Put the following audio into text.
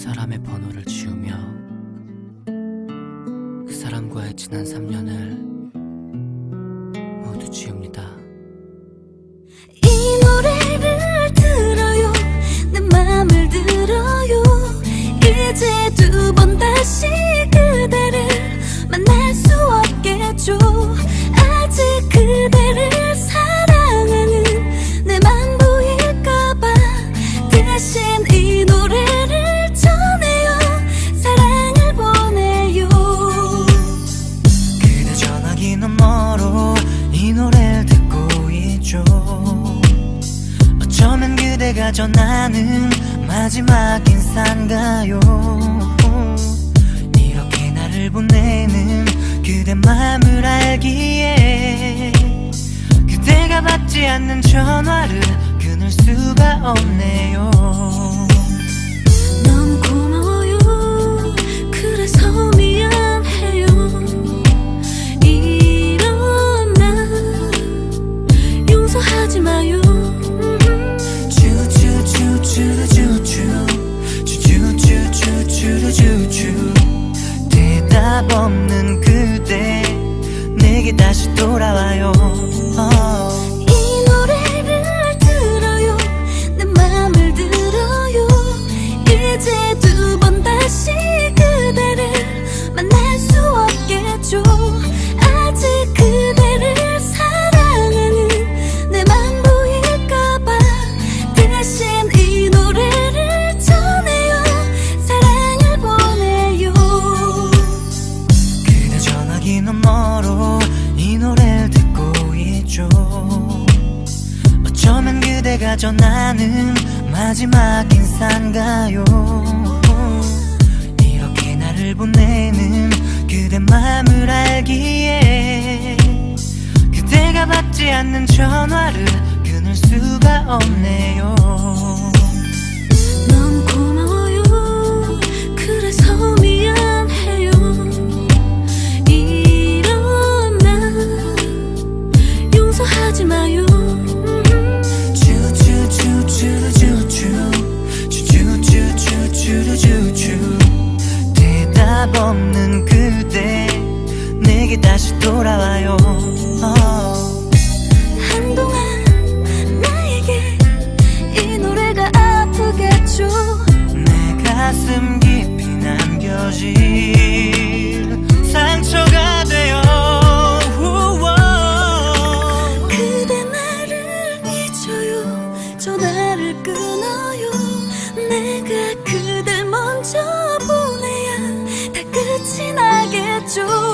사람의 번호를 지우며 그 사람과의 지난 3년을 모두 지웁니다. 그대가 전하는 마지막 인사인가요. 이렇게 나를 보내는 그대 마음을 알기에 그대가 받지 않는 전화를 끊을 수가 없네요. 너무 고마워요. 그래서 미안해요. 이런 나 용서하지 마요 답 없는 그대 내게 다시 돌아와요 어. 그대가 전하는 마지막 인사인가요? 이렇게 나를 보내는 그대 마음을 알기에 그대가 받지 않는 전화를 대답 없는 그대 내게 다시 돌아와요. oh. 한동안 나에게 이 노래가 아프겠죠? 내 가슴 깊이 남겨질 상처가 되어 그대 나를 잊어요. 전화를 끊어요. 내가 지나겠죠